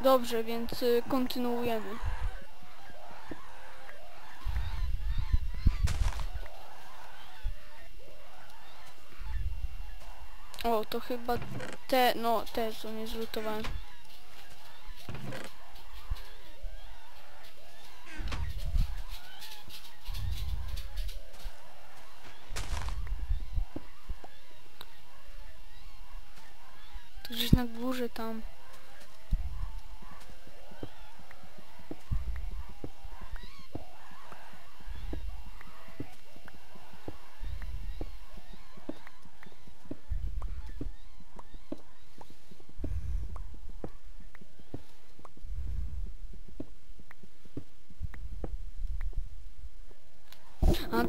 Dobrze, więc y, kontynuujemy. O, to chyba te, no te co nie zlutowałem. To gdzieś na górze tam.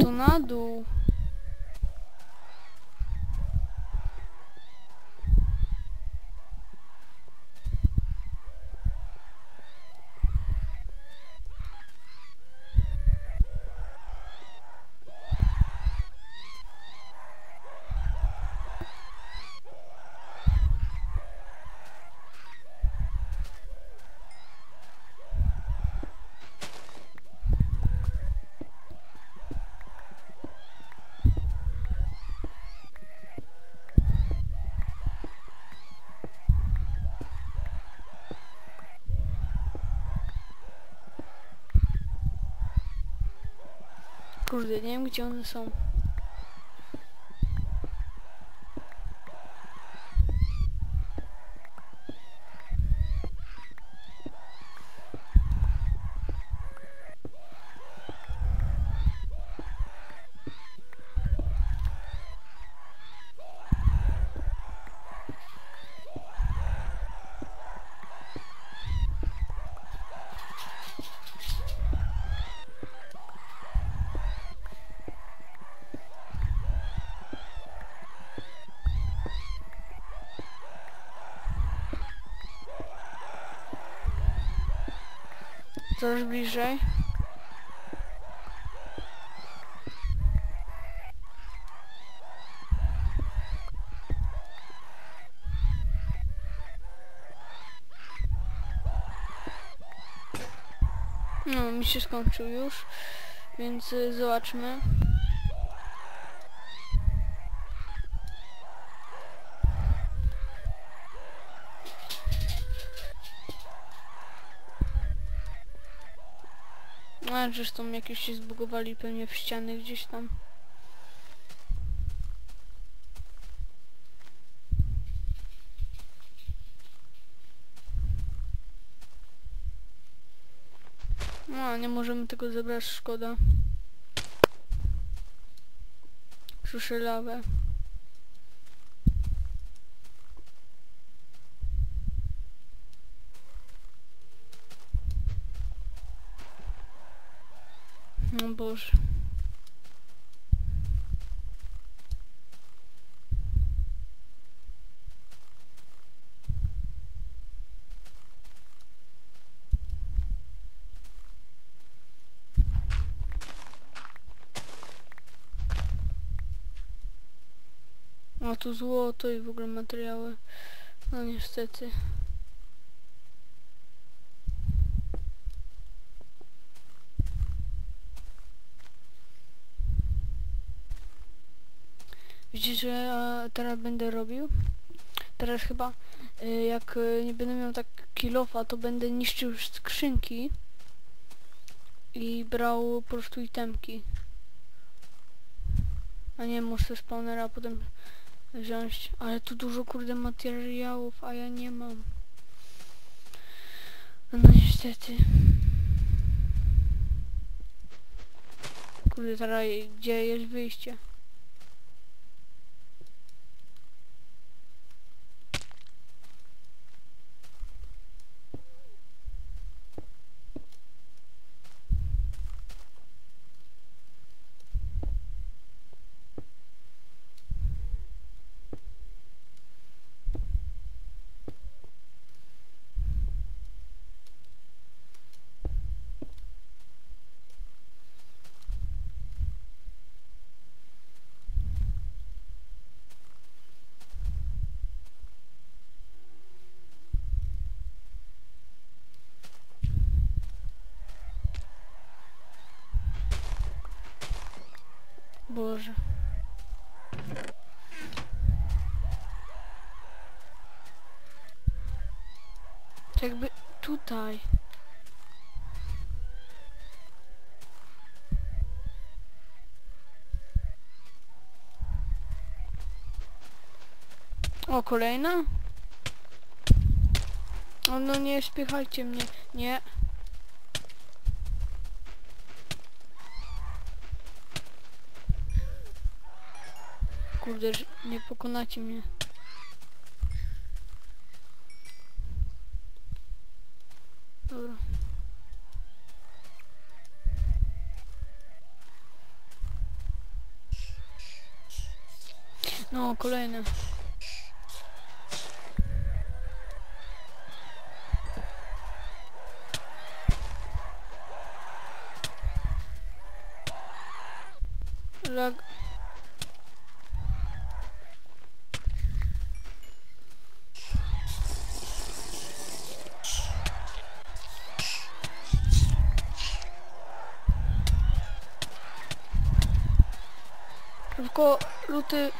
A Kurde, nie wiem gdzie one są. Coraz bliżej. No, mi się skończył już, więc y, zobaczmy. A, zresztą jakieś się zbugowali pewnie w ściany gdzieś tam. No, nie możemy tego zebrać, szkoda. Słyszę lawę. No Boże. O, tu złoto i w ogóle materiały. No niestety. Widzicie, że teraz będę robił? Teraz chyba e, jak e, nie będę miał tak kilofa, to będę niszczył skrzynki i brał po prostu itemki. A nie muszę spawnera potem wziąć. Ale tu dużo kurde materiałów, a ja nie mam. No niestety. Kurde, teraz gdzie jest wyjście? Boże. To jakby tutaj. O, kolejna? O, no nie, spychajcie mnie. Nie. Kurde, nie pokonacie mnie. Dobra. No, kolejne. Lag... Tylko luty...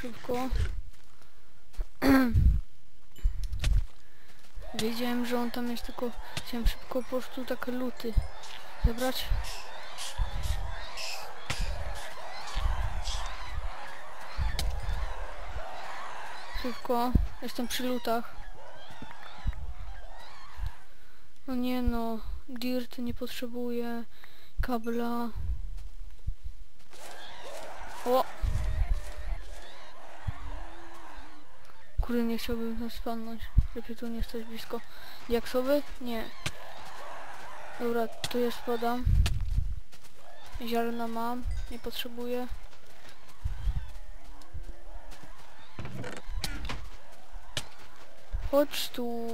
Szybko. Wiedziałem, że on tam jest, tylko chciałem szybko po prostu takie luty zebrać. Szybko, jestem przy lutach. No nie no, dirt nie potrzebuje, kabla. O! Kurde, nie chciałbym tam spadnąć. Lepiej tu nie stać blisko. Diaksowy? Nie. Dobra, tu jest spadam. Ziarna mam, nie potrzebuję. Chodź tu.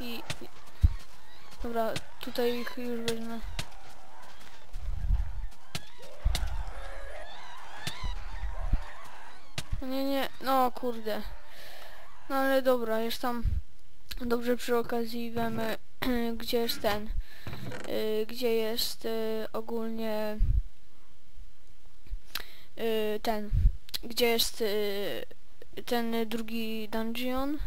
I... Dobra, tutaj ich już wezmę. Nie, nie, no kurde. No ale dobra, jest tam dobrze przy okazji wiemy, gdzie jest ten, y, gdzie jest y, ogólnie y, ten, gdzie jest ten drugi dungeon.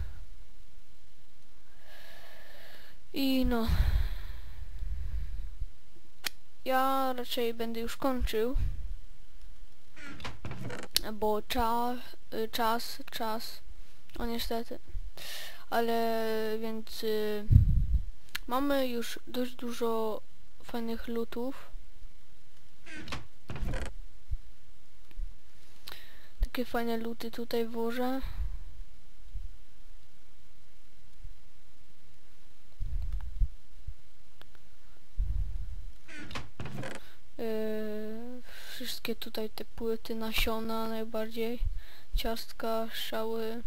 I no. Ja raczej będę już kończył. Bo czas, czas, czas. O niestety. Ale więc y, mamy już dość dużo fajnych lutów. Takie fajne luty tutaj włożę. Yy, wszystkie tutaj te płyty, nasiona najbardziej, ciastka, szały.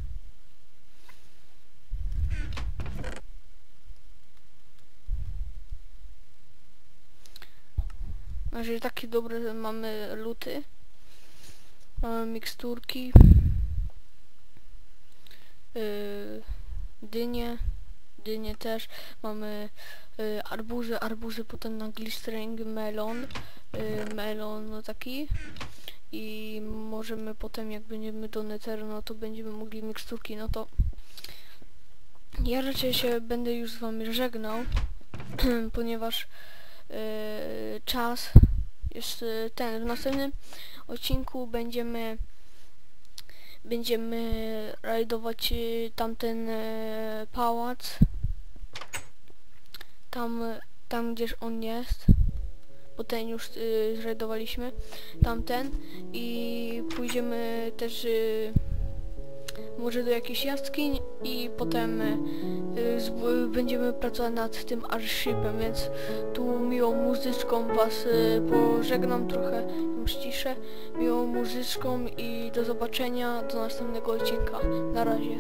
Jeżeli takie dobre mamy luty, mamy miksturki, yy, dynie, dynie też, mamy yy, arbuzy, arbuzy potem na glistering, melon, yy, melon no taki. I możemy potem jak będziemy do netheru, no to będziemy mogli miksturki, no to ja raczej się będę już z wami żegnał, ponieważ yy, czas yy, ten. W następnym odcinku będziemy będziemy rajdować yy, tamten yy, pałac. Tam, tam gdzież on jest. Bo ten już yy, zrajdowaliśmy. Tamten. I pójdziemy też yy, może do jakiejś jaskiń i potem y, będziemy pracować nad tym airshipem, więc tu miłą muzyczką was y, pożegnam trochę, ją ściszę, miłą muzyczką i do zobaczenia do następnego odcinka. Na razie.